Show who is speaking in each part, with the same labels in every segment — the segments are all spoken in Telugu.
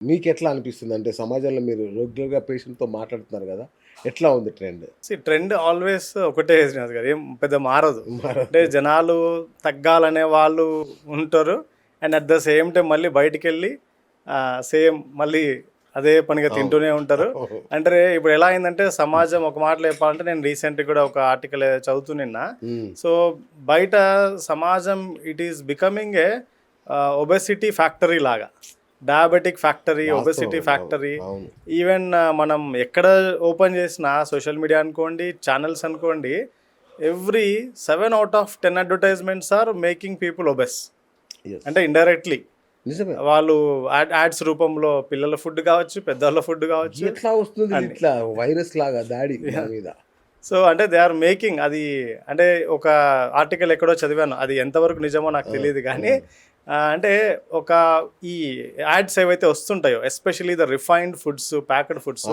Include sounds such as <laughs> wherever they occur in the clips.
Speaker 1: మీకు ఎట్లా అనిపిస్తుంది? అంటే సమాజంలో మీరు రెగ్యులర్గా పేషెంట్తో మాట్లాడుతున్నారు కదా ఎట్లా ఉంది ట్రెండ్?
Speaker 2: ట్రెండ్ ఆల్వేస్ ఒకటే శ్రీనివాస్ గారు ఏం పెద్ద మారదు. అంటే జనాలు తగ్గాలనే వాళ్ళు ఉంటారు. And at the same time మళ్ళీ బయటికి వెళ్ళి సేమ్ మళ్ళీ అదే పనిగా తింటూనే ఉంటారు. అంటే ఇప్పుడు ఎలా అయిందంటే సమాజం ఒక మాటలో చెప్పాలంటే నేను రీసెంట్ కూడా ఒక ఆర్టికల్ చదువుతూ నిన్న. సో బయట సమాజం it is becoming a obesity factory లాగా. Diabetic factory obesity factory even మనం ఎక్కడ ఓపెన్ చేసినా సోషల్ మీడియా అనుకోండి ఛానల్స్ అనుకోండి every seven out of ten advertisements are making people obese. అంటే ఇండైరెక్ట్లీ
Speaker 1: నిజమే.
Speaker 2: వాళ్ళు యాడ్స్ రూపంలో పిల్లల ఫుడ్ కావచ్చు పెద్దవాళ్ళ ఫుడ్ కావచ్చు.
Speaker 1: ఎట్లా వస్తుంది ఇట్లా వైరస్ లాగా దాడి మీద.
Speaker 2: సో అంటే దే ఆర్ మేకింగ్ అది అంటే ఒక ఆర్టికల్ ఎక్కడో చదివాను. అది ఎంతవరకు నిజమో నాకు తెలియదు కానీ అంటే ఒక ఈ యాడ్స్ ఏవైతే వస్తుంటాయో especially the refined foods packed foods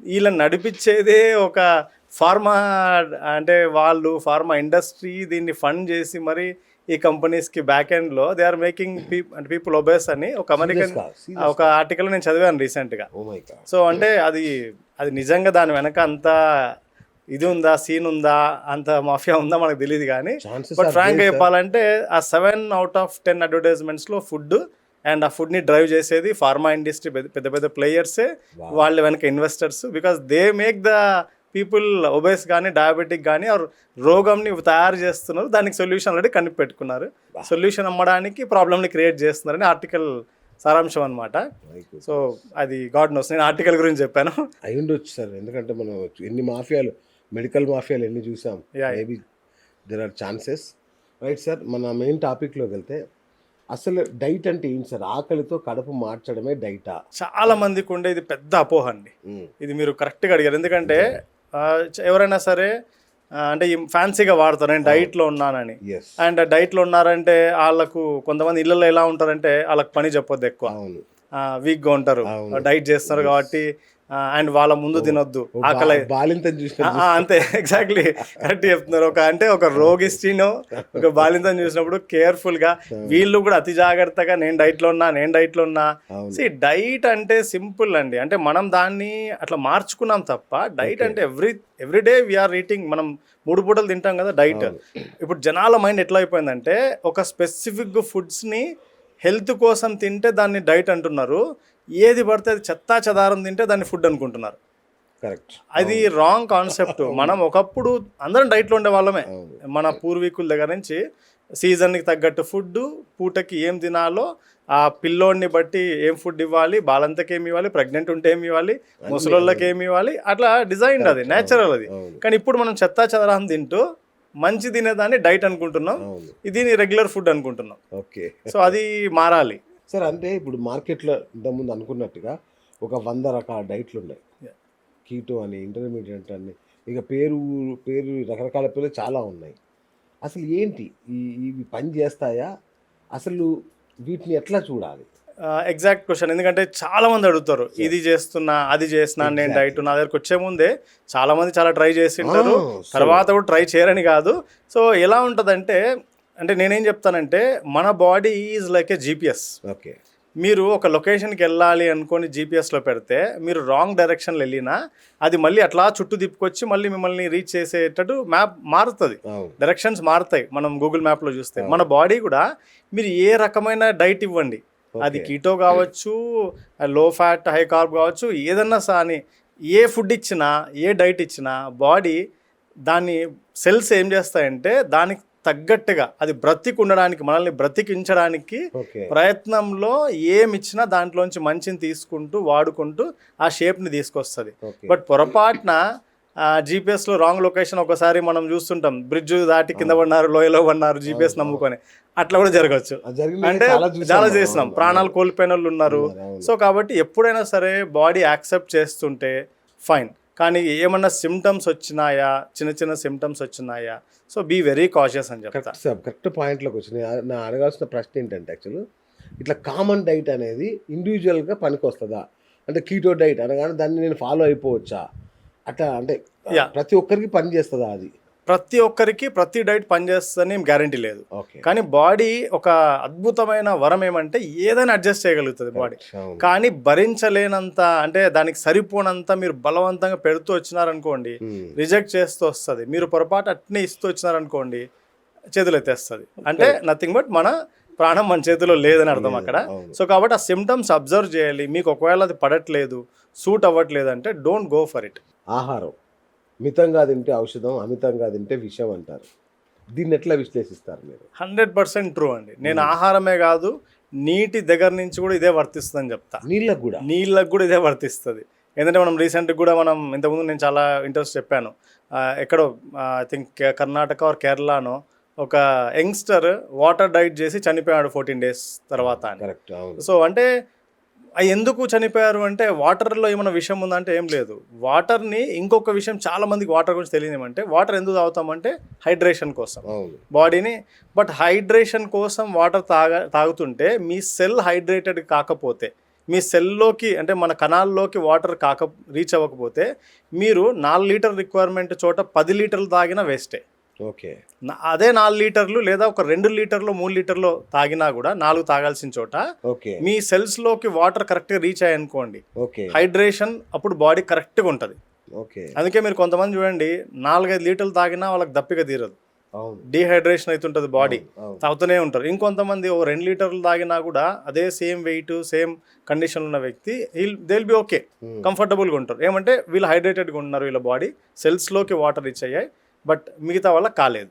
Speaker 2: వీళ్ళని నడిపించేదే ఒక ఫార్మా అంటే వాళ్ళు ఫార్మా ఇండస్ట్రీ దీన్ని ఫండ్ చేసి మరి ఈ కంపెనీస్కి బ్యాక్ ఎండ్లో దే ఆర్ మేకింగ్ అంటే పీపుల్ ఒబేస్ అని ఒక అమెరికన్ ఒక ఆర్టికల్ నేను చదివాను రీసెంట్గా
Speaker 1: గాడ్
Speaker 2: సో అంటే అది అది నిజంగా దాని వెనక అంత ఇది ఉందా సీన్ ఉందా అంత మాఫియా ఉందా మనకు తెలియదు కానీ బట్ ఫ్రాంక్గా చెప్పాలంటే ఆ సెవెన్ అవుట్ ఆఫ్ టెన్ అడ్వర్టైజ్మెంట్స్లో ఫుడ్ అండ్ ఆ ఫుడ్ని డ్రైవ్ చేసేది ఫార్మా ఇండస్ట్రీ పెద్ద పెద్ద ప్లేయర్సే. వాళ్ళ వెనక investors because they make the people obese కానీ డయాబెటిక్ కానీ ఆర్ రోగంని తయారు చేస్తున్నారు. దానికి సొల్యూషన్ ఆల్రెడీ కనిపెట్టుకున్నారు. సొల్యూషన్ అమ్మడానికి ప్రాబ్లమ్ని క్రియేట్ చేస్తున్నారని ఆర్టికల్ సారాంశం అనమాట సో అది గాడ్ నోస్ నేను ఆర్టికల్ గురించి చెప్పాను.
Speaker 1: అయి ఉండొచ్చు సార్ ఎందుకంటే మనం ఎన్ని మాఫియాలు మెడికల్ మాఫియాలు ఎన్ని చూసాం. Maybe there are chances right sir మన మెయిన్ టాపిక్లోకి వెళ్తే అసలు డైట్ అంటే ఏంటి సార్ ఆకలితో కడుపు మార్చడమే డైటా?
Speaker 2: చాలా మందికి ఉండేది పెద్ద అపోహ అండి. ఇది మీరు కరెక్ట్గా అడిగారు. ఎందుకంటే చ- ఎవరైనా సరే అంటే ఈ ఫ్యాన్సీగా వాడతారు. నేను డైట్లో ఉన్నానని. అండ్ డైట్లో ఉన్నారంటే వాళ్ళకు కొంతమంది ఇళ్ళల్లో ఎలా ఉంటారంటే వాళ్ళకి పని చెప్పొద్దు ఎక్కువ.
Speaker 1: అవును.
Speaker 2: వీక్గా ఉంటారు. డైట్ చేస్తారు కాబట్టి అండ్ వాళ్ళ ముందు తినొద్దు. ఆకలి అంతే ఎగ్జాక్ట్లీ కరెక్ట్ చెప్తున్నారు. ఒక అంటే ఒక రోగిస్ట్రీనో ఒక బాలింతను చూసినప్పుడు కేర్ఫుల్గా వీళ్ళు కూడా అతి జాగ్రత్తగా నేను డైట్లో ఉన్నా నేను డైట్లో ఉన్నా. సి డైట్ అంటే సింపుల్ అండి. అంటే మనం దాన్ని అట్లా మార్చుకున్నాం తప్ప డైట్ అంటే every every day we're eating మనం మూడు పూటలు తింటాం కదా డైట్ ఇప్పుడు జనాల మైండ్ ఎట్లా అయిపోయిందంటే ఒక స్పెసిఫిక్ ఫుడ్స్ని హెల్త్ కోసం తింటే దాన్ని డైట్ అంటున్నారు. ఏది పడితే అది చెత్తా చెదారం తింటే దాన్ని ఫుడ్ అనుకుంటున్నారు.
Speaker 1: కరెక్ట్
Speaker 2: అది రాంగ్ కాన్సెప్ట్ <laughs> మనం ఒకప్పుడు అందరం డైట్లో ఉండే వాళ్ళమే. మన పూర్వీకుల దగ్గర నుంచి సీజన్కి తగ్గట్టు ఫుడ్ పూటకి ఏం తినాలో ఆ పిల్లోడిని బట్టి ఏం ఫుడ్ ఇవ్వాలి బాలంతకి ఏమి ఇవ్వాలి ప్రెగ్నెంట్ ఉంటే ఏమి ఇవ్వాలి ముసలోళ్ళకి ఏమి ఇవ్వాలి అట్లా డిజైన్ అది నేచురల్ అది. కానీ ఇప్పుడు మనం చెత్తా చెదరాన్ని తింటూ మంచి తినేదాన్ని డైట్ అనుకుంటున్నాం. ఇది రెగ్యులర్ ఫుడ్ అనుకుంటున్నాం.
Speaker 1: ఓకే
Speaker 2: సో అది మారాలి.
Speaker 1: సార్ అంటే ఇప్పుడు మార్కెట్లో ఇంతకుముందు అనుకున్నట్టుగా ఒక వంద రకాల డైట్లు ఉన్నాయి. కీటో అని ఇంటర్మీడియట్ అని ఇక పేరు పేరు రకరకాల పేర్లు చాలా ఉన్నాయి. అసలు ఏంటి? ఈ ఇవి పని చేస్తాయా? అసలు వీటిని ఎట్లా చూడాలి?
Speaker 2: ఎగ్జాక్ట్ క్వశ్చన్ ఎందుకంటే చాలా మంది అడుగుతారు ఇది చేస్తున్నా అది చేస్తున్నా నేను డైట్ నా దగ్గరకు వచ్చే ముందే చాలా మంది చాలా ట్రై చేసింటారు
Speaker 1: Ah, so-
Speaker 2: తర్వాత కూడా ట్రై చేయరని కాదు. సో ఎలా ఉంటుందంటే అంటే నేనేం చెప్తానంటే మన body is like a GPS.
Speaker 1: Okay.
Speaker 2: మీరు ఒక లొకేషన్కి వెళ్ళాలి అనుకొని జీపీఎస్లో పెడితే మీరు రాంగ్ డైరెక్షన్లో వెళ్ళినా అది మళ్ళీ అట్లా చుట్టూ తిప్పుకొచ్చి మళ్ళీ మిమ్మల్ని రీచ్ చేసేటట్టు మ్యాప్ మారుతుంది. డైరెక్షన్స్ మారుతాయి మనం గూగుల్ మ్యాప్లో చూస్తే. మన బాడీ కూడా మీరు ఏ రకమైన డైట్ ఇవ్వండి. అది కీటో కావచ్చు లో ఫ్యాట్ హై కార్బ్ కావచ్చు ఏదన్నా సాని ఏ ఫుడ్ ఇచ్చినా ఏ డైట్ ఇచ్చినా బాడీ దాన్ని సెల్స్ ఏం చేస్తాయంటే దానికి తగ్గట్టుగా అది బ్రతికి ఉండడానికి మనల్ని బ్రతికించడానికి ప్రయత్నంలో ఏమి ఇచ్చినా దాంట్లోంచి మంచిని తీసుకుంటూ వాడుకుంటూ ఆ షేప్ని తీసుకొస్తుంది. బట్ పొరపాటున జీపీఎస్లో రాంగ్ లొకేషన్ ఒకసారి మనం చూస్తుంటాం. బ్రిడ్జ్ దాటి కింద పడినారు లోయలో పడినారు జీపీఎస్ నమ్ముకొని. అట్లా కూడా జరగచ్చు. అంటే
Speaker 1: చాలా.
Speaker 2: చేసినాం. ప్రాణాలు కోల్పోయిన వాళ్ళు ఉన్నారు. సో కాబట్టి ఎప్పుడైనా సరే బాడీ యాక్సెప్ట్ చేస్తుంటే ఫైన్. కానీ ఏమన్నా సిమ్టమ్స్ వచ్చినాయా? చిన్న చిన్న సిమ్టమ్స్ వచ్చినాయా? సో బీ వెరీ కాషియస్ అని చెప్తా.
Speaker 1: కరెక్ట్ సార్ కరెక్ట్ పాయింట్లోకి వచ్చినాయి. ఆ- నా అడగాల్సిన ప్రశ్న ఏంటంటే యాక్చువల్ ఇట్లా కామన్ డైట్ అనేది ఇండివిజువల్గా పనికి వస్తుందా అంటే కీటో డైట్ అనగానే దాన్ని నేను ఫాలో అయిపోవచ్చా? అట్లా అంటే. ప్రతి ఒక్కరికి పని చేస్తుందా అది?
Speaker 2: ప్రతి ఒక్కరికి ప్రతి డైట్ పనిచేస్తుందని గ్యారంటీ లేదు. కానీ బాడీ ఒక అద్భుతమైన వరం ఏమంటే ఏదైనా అడ్జస్ట్ చేయగలుగుతుంది బాడీ. కానీ భరించలేనంత అంటే దానికి సరిపోనంత మీరు బలవంతంగా పెడుతూ వచ్చినారనుకోండి. రిజెక్ట్ చేస్తూ వస్తుంది. మీరు పొరపాటు అట్నే ఇస్తూ వచ్చినారనుకోండి చేతులు ఎత్తేస్తుంది అంటే నథింగ్ బట్ మన ప్రాణం మన చేతిలో లేదని అర్థం అక్కడ. సో కాబట్టి ఆ సిమ్టమ్స్ అబ్జర్వ్ చేయాలి. మీకు ఒకవేళ అది పడట్లేదు సూట్ అవ్వట్లేదు అంటే డోంట్ గో ఫర్ ఇట్
Speaker 1: ఆహారం. మితంగా తింటే ఔషధం అమితంగా తింటే విషం అంటారు. దీన్ని ఎట్లా విశ్లేషిస్తారు మీరు?
Speaker 2: హండ్రెడ్ పర్సెంట్ ట్రూ అండి. నేను ఆహారమే కాదు నీటి దగ్గర నుంచి కూడా ఇదే వర్తిస్తుందని చెప్తా.
Speaker 1: నీళ్ళకు కూడా?
Speaker 2: నీళ్ళకు కూడా ఇదే వర్తిస్తుంది. ఎందుకంటే మనం రీసెంట్గా కూడా మనం ఇంతకుముందు నేను చాలా ఇంట్రెస్ట్ చెప్పాను. ఎక్కడో ఐ థింక్ కర్ణాటక ఆర్ కేరళనో ఒక యంగ్స్టర్ వాటర్ డైట్ చేసి చనిపోయాడు ఫోర్టీన్ డేస్ తర్వాత అని.
Speaker 1: కరెక్ట్ అవును.
Speaker 2: సో అంటే అవి ఎందుకు చనిపోయారు అంటే వాటర్లో ఏమైనా విషయం ఉందంటే ఏం లేదు. వాటర్ని ఇంకొక విషయం చాలా మందికి వాటర్ గురించి తెలియదు ఏమంటే వాటర్ ఎందుకు తాగుతామంటే హైడ్రేషన్ కోసం. బాడీని బట్ హైడ్రేషన్ కోసం వాటర్ తాగ తాగుతుంటే మీ సెల్ హైడ్రేటెడ్ కాకపోతే మీ సెల్లోకి అంటే మన కణాల్లోకి వాటర్ కాక రీచ్ అవ్వకపోతే మీరు నాలుగు లీటర్ రిక్వైర్మెంట్ చోట పది లీటర్లు తాగినా వేస్టే.
Speaker 1: ఓకే.
Speaker 2: అదే నాలుగు లీటర్లు లేదా ఒక రెండు లీటర్లు మూడు లీటర్లు తాగినా కూడా నాలుగు తాగాల్సిన చోట
Speaker 1: ఓకే.
Speaker 2: మీ సెల్స్లోకి వాటర్ కరెక్ట్గా రీచ్ అయ్యాయనుకోండి
Speaker 1: ఓకే.
Speaker 2: హైడ్రేషన్ అప్పుడు బాడీ కరెక్ట్గా ఉంటుంది.
Speaker 1: ఓకే.
Speaker 2: అందుకే మీరు కొంతమంది చూడండి నాలుగైదు లీటర్లు తాగినా వాళ్ళకి దప్పిక తీరదు. డీహైడ్రేషన్ అవుతుంటుంది బాడీ తాగుతూనే ఉంటారు. ఇంకొంతమంది ఓ రెండు లీటర్లు తాగినా కూడా అదే సేమ్ వెయిట్ సేమ్ కండిషన్ ఉన్న వ్యక్తి దే విల్ బి ఓకే. కంఫర్టబుల్గా ఉంటారు. ఏమంటే వీళ్ళు హైడ్రేటెడ్గా ఉన్నారు వీళ్ళ బాడీ సెల్స్లోకి వాటర్ రీచ్ అయ్యాయి. బట్ మిగతా వాళ్ళకి కాలేదు.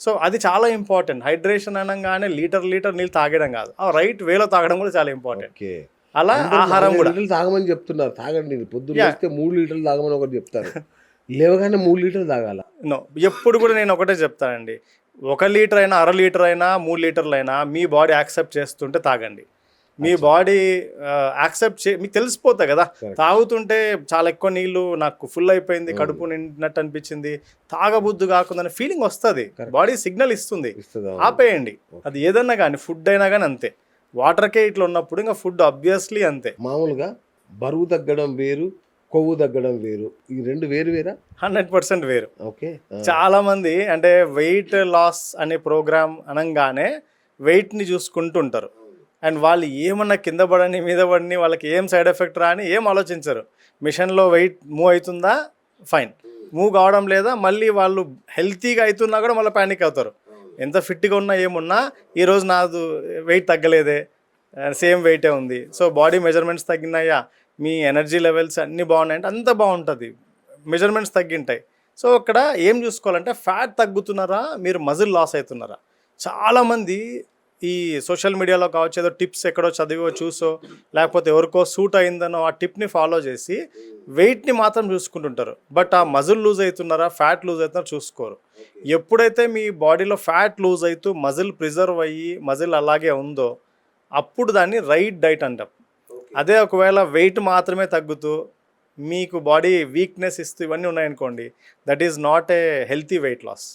Speaker 2: సో అది చాలా ఇంపార్టెంట్. హైడ్రేషన్ అనగానే లీటర్ లీటర్ నీళ్ళు తాగడం కాదు. ఆ రైట్ వేలో తాగడం కూడా చాలా ఇంపార్టెంట్. అలా ఆహారం కూడా.
Speaker 1: లీటర్లు తాగమని చెప్తున్నారు. తాగండి పొద్దున్న మూడు లీటర్లు తాగమని ఒకటి చెప్తారు. లేవగానే మూడు లీటర్లు తాగాల?
Speaker 2: నో. ఎప్పుడు కూడా నేను ఒకటే చెప్తానండి. ఒక లీటర్ అయినా అర లీటర్ అయినా మూడు లీటర్లు అయినా మీ బాడీ యాక్సెప్ట్ చేస్తుంటే తాగండి. మీ బాడీ యాక్సెప్ట్ చే మీకు తెలిసిపోతాయి కదా. తాగుతుంటే చాలా ఎక్కువ నీళ్ళు నాకు ఫుల్ అయిపోయింది కడుపు నిండినట్టు అనిపించింది. తాగబుద్దు కాకుండా ఫీలింగ్ వస్తుంది. బాడీ సిగ్నల్ ఇస్తుంది. ఆపేయండి. అది ఏదన్నా కానీ ఫుడ్ అయినా కానీ అంతే. వాటర్కే ఇట్లా ఉన్నప్పుడు ఇంకా ఫుడ్ అబ్వియస్లీ అంతే.
Speaker 1: మామూలుగా బరువు తగ్గడం వేరు కొవ్వు తగ్గడం వేరు. ఈ రెండు వేరు వేరా?
Speaker 2: హండ్రెడ్ పర్సెంట్ వేరు.
Speaker 1: ఓకే.
Speaker 2: చాలా మంది అంటే వెయిట్ లాస్ అనే ప్రోగ్రామ్ అనగానే వెయిట్ని చూసుకుంటుంటారు. అండ్ వాళ్ళు ఏమన్నా కింద పడని మీద పడని వాళ్ళకి ఏం సైడ్ ఎఫెక్ట్ రా అని ఏం ఆలోచించరు. మిషన్లో వెయిట్ మూవ్ అవుతుందా? ఫైన్. మూవ్ కావడం లేదా? మళ్ళీ వాళ్ళు హెల్తీగా అవుతున్నా కూడా మళ్ళీ ప్యానిక్ అవుతారు. ఎంత ఫిట్గా ఉన్నా ఏమున్నా ఈరోజు నాదు వెయిట్ తగ్గలేదే. సేమ్ వెయిటే ఉంది. సో బాడీ మెజర్మెంట్స్ తగ్గినాయా? మీ ఎనర్జీ లెవెల్స్ అన్నీ బాగున్నాయంటే అంత బాగుంటుంది. మెజర్మెంట్స్ తగ్గింటాయి. సో అక్కడ ఏం చూసుకోవాలంటే ఫ్యాట్ తగ్గుతున్నారా? మీరు మజిల్ లాస్ అవుతున్నారా? చాలామంది ఈ సోషల్ మీడియాలో కావచ్చు ఏదో టిప్స్ ఎక్కడో చదివో చూసో లేకపోతే ఎవరికో సూట్ అయిందనో ఆ టిప్ని ఫాలో చేసి వెయిట్ని మాత్రం చూసుకుంటుంటారు. బట్ ఆ మజిల్ లూజ్ అవుతున్నారా ఫ్యాట్ లూజ్ అవుతున్నారా చూసుకోరు. ఎప్పుడైతే మీ బాడీలో ఫ్యాట్ లూజ్ అవుతూ మజిల్ ప్రిజర్వ్ అయ్యి మజిల్ అలాగే ఉందో అప్పుడు దాన్ని రైట్ డైట్ అంటాం. అదే ఒకవేళ వెయిట్ మాత్రమే తగ్గుతూ మీకు బాడీ వీక్నెస్ ఇస్తూ ఇవన్నీ ఉన్నాయనుకోండి that is not a healthy weight loss.